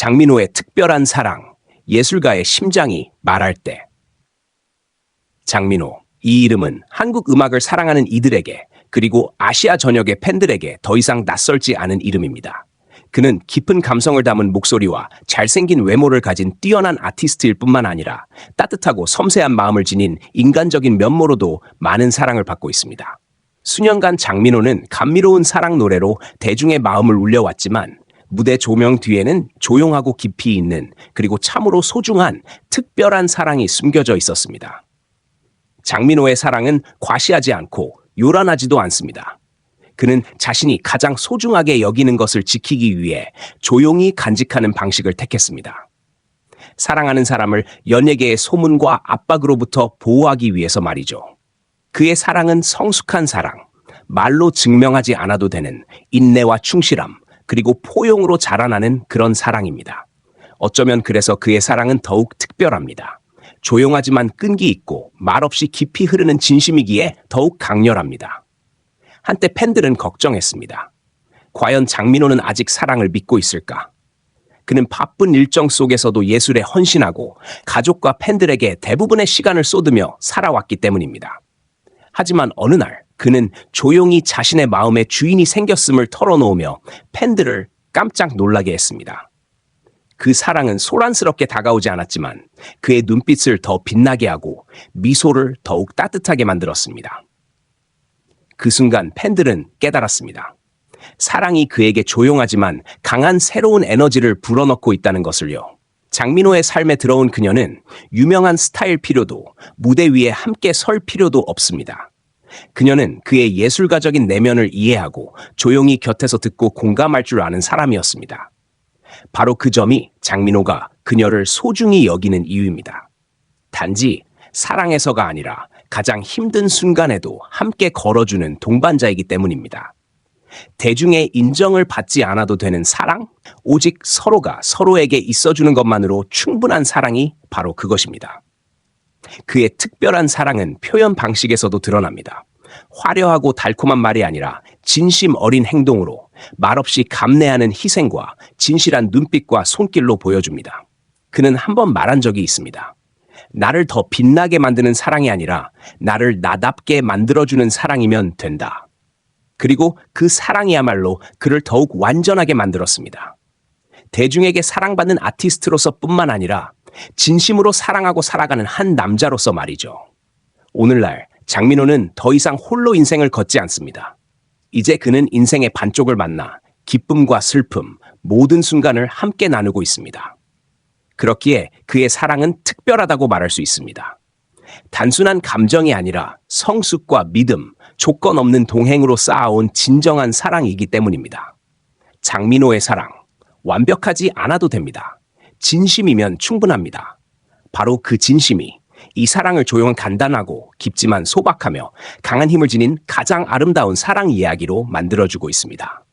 장민호의 특별한 사랑, 예술가의 심장이 말할 때. 장민호. 이 이름은 한국 음악을 사랑하는 이들에게 그리고 아시아 전역의 팬들에게 더 이상 낯설지 않은 이름입니다. 그는 깊은 감성을 담은 목소리와 잘생긴 외모를 가진 뛰어난 아티스트일 뿐만 아니라 따뜻하고 섬세한 마음을 지닌 인간적인 면모로도 많은 사랑을 받고 있습니다. 수년간 장민호는 감미로운 사랑 노래로 대중의 마음을 울려왔지만 무대 조명 뒤에는 조용하고 깊이 있는 그리고 참으로 소중한 특별한 사랑이 숨겨져 있었습니다. 장민호의 사랑은 과시하지 않고 요란하지도 않습니다. 그는 자신이 가장 소중하게 여기는 것을 지키기 위해 조용히 간직하는 방식을 택했습니다. 사랑하는 사람을 연예계의 소문과 압박으로부터 보호하기 위해서 말이죠. 그의 사랑은 성숙한 사랑, 말로 증명하지 않아도 되는 인내와 충실함, 그리고 포용으로 자라나는 그런 사랑입니다. 어쩌면 그래서 그의 사랑은 더욱 특별합니다. 조용하지만 끈기 있고 말없이 깊이 흐르는 진심이기에 더욱 강렬합니다. 한때 팬들은 걱정했습니다. 과연 장민호는 아직 사랑을 믿고 있을까? 그는 바쁜 일정 속에서도 예술에 헌신하고 가족과 팬들에게 대부분의 시간을 쏟으며 살아왔기 때문입니다. 하지만 어느 날 그는 조용히 자신의 마음에 주인이 생겼음을 털어놓으며 팬들을 깜짝 놀라게 했습니다. 그 사랑은 소란스럽게 다가오지 않았지만 그의 눈빛을 더 빛나게 하고 미소를 더욱 따뜻하게 만들었습니다. 그 순간 팬들은 깨달았습니다. 사랑이 그에게 조용하지만 강한 새로운 에너지를 불어넣고 있다는 것을요. 장민호의 삶에 들어온 그녀는 유명한 스타일 필요도 무대 위에 함께 설 필요도 없습니다. 그녀는 그의 예술가적인 내면을 이해하고 조용히 곁에서 듣고 공감할 줄 아는 사람이었습니다. 바로 그 점이 장민호가 그녀를 소중히 여기는 이유입니다. 단지 사랑해서가 아니라 가장 힘든 순간에도 함께 걸어주는 동반자이기 때문입니다. 대중의 인정을 받지 않아도 되는 사랑? 오직 서로가 서로에게 있어주는 것만으로 충분한 사랑이 바로 그것입니다. 그의 특별한 사랑은 표현 방식에서도 드러납니다. 화려하고 달콤한 말이 아니라 진심 어린 행동으로 말없이 감내하는 희생과 진실한 눈빛과 손길로 보여줍니다. 그는 한 번 말한 적이 있습니다. 나를 더 빛나게 만드는 사랑이 아니라 나를 나답게 만들어주는 사랑이면 된다. 그리고 그 사랑이야말로 그를 더욱 완전하게 만들었습니다. 대중에게 사랑받는 아티스트로서 뿐만 아니라 진심으로 사랑하고 살아가는 한 남자로서 말이죠. 오늘날 장민호는 더 이상 홀로 인생을 걷지 않습니다. 이제 그는 인생의 반쪽을 만나 기쁨과 슬픔, 모든 순간을 함께 나누고 있습니다. 그렇기에 그의 사랑은 특별하다고 말할 수 있습니다. 단순한 감정이 아니라 성숙과 믿음, 조건 없는 동행으로 쌓아온 진정한 사랑이기 때문입니다. 장민호의 사랑, 완벽하지 않아도 됩니다. 진심이면 충분합니다. 바로 그 진심이 이 사랑을 조용한 간단하고 깊지만 소박하며 강한 힘을 지닌 가장 아름다운 사랑 이야기로 만들어주고 있습니다.